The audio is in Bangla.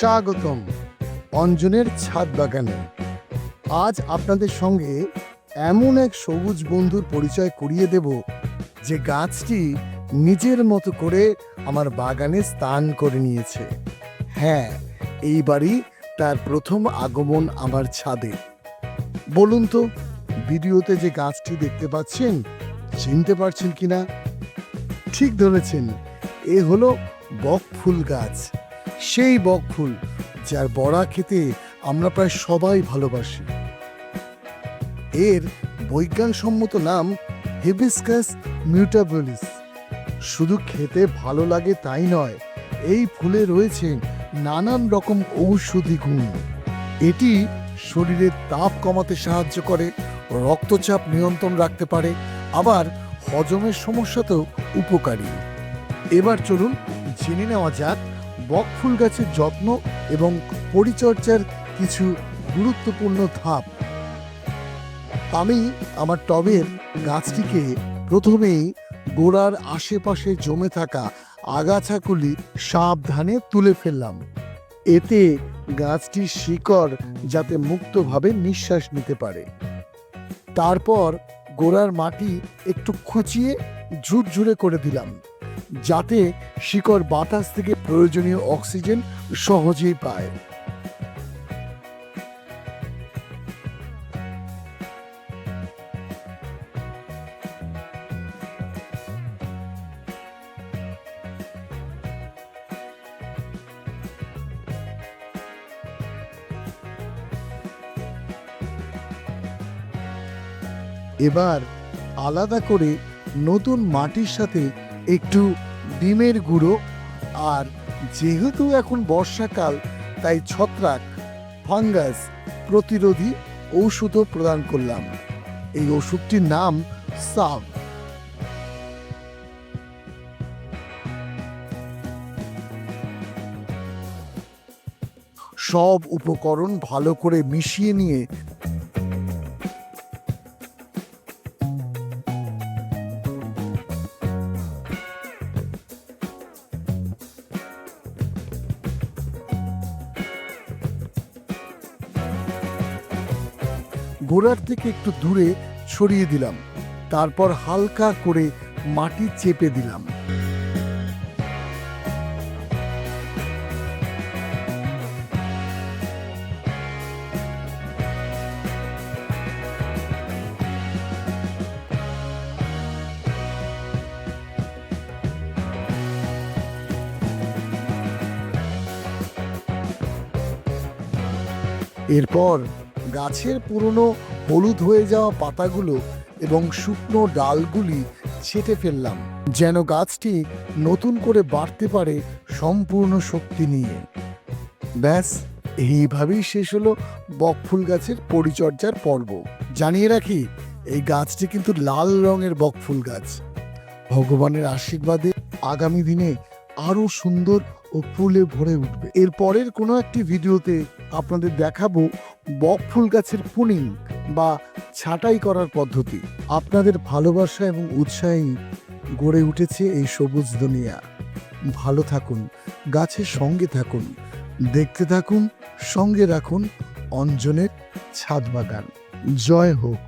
স্বাগতম অঞ্জনের ছাদ বাগানে। আজ আপনাদের সঙ্গে এমন এক সবুজ বন্ধুর পরিচয় করিয়ে দেব যে গাছটি নিজের মতো করে আমার বাগানে স্থান করে নিয়েছে। হ্যাঁ এইবারই তার প্রথম আগমন আমার ছাদে। বলুন তো, ভিডিওতে যে গাছটি দেখতে পাচ্ছেন, চিনতে পারছেন কিনা? ঠিক ধরেছেন, এ হলো বক ফুল গাছ। সেই বকফুল যার বড়া খেতে আমরা প্রায় সবাই ভালোবাসি। এর বৈজ্ঞানসম্মত নাম হিবিস্কাস মিউটাবলিস। শুধু খেতে ভালো লাগে তাই নয়, এই ফুলে রয়েছে নানান রকম ঔষধি গুণ। এটি শরীরের তাপ কমাতে সাহায্য করে, রক্তচাপ নিয়ন্ত্রণ রাখতে পারে, আবার হজমের সমস্যাতেও উপকারী। এবার চলুন জেনে নেওয়া যাক বকফুল গাছের যত্ন এবং পরিচর্যার কিছু গুরুত্বপূর্ণ ধাপ। আমি আমার টবের গাছটিকে প্রথমেই গোড়ার আশেপাশে জমে থাকা আগাছাগুলি সাবধানে তুলে ফেললাম। এতে গাছটির শিকড় যাতে মুক্তভাবে নিঃশ্বাস নিতে পারে। তারপর গোড়ার মাটি একটু খুঁচিয়ে ঝুরঝুরে করে দিলাম। যাতে শিকড় বাতাস থেকে প্রয়োজনীয় অক্সিজেন সহজেই পায়। এবার আলাদা করে নতুন মাটির সাথে একটু ডিমের গুঁড়ো আর যেহেতু এখন বর্ষাকাল, তাই ছত্রাক, ফাঙ্গাস প্রতিরোধী ঔষধও প্রদান করলাম। এই ওষুধটির নাম সাব। সব উপকরণ ভালো করে মিশিয়ে নিয়ে গোড়ার থেকে একটু দূরে ছড়িয়ে দিলাম। তারপর হালকা করে মাটি চেপে দিলাম। এরপর গাছের পুরনো হলুদ হয়ে যাওয়া পাতাগুলো এবং শুকনো ডালগুলি ছেটে ফেললাম, যেন গাছটি নতুন করে বাড়তে পারে সম্পূর্ণ শক্তি নিয়ে। ব্যাস, এইভাবেই শেষ হলো বকফুল গাছের পরিচর্যার পর্ব। জানিয়ে রাখি, এই গাছটি কিন্তু লাল রঙের বকফুল গাছ। ভগবানের আশীর্বাদে আগামী দিনে আরও সুন্দর ও ফুলে ভরে উঠবে। এর পরের কোনো একটি ভিডিওতে আপনাদের দেখাবো বকফুল গাছের পুনিং বা ছাঁটাই করার পদ্ধতি। আপনাদের ভালোবাসা এবং উৎসাহেই গড়ে উঠেছে এই সবুজ দুনিয়া। ভালো থাকুন, গাছের সঙ্গে থাকুন, দেখতে থাকুন, সঙ্গে রাখুন অঞ্জনের ছাদ বাগান। জয় হোক।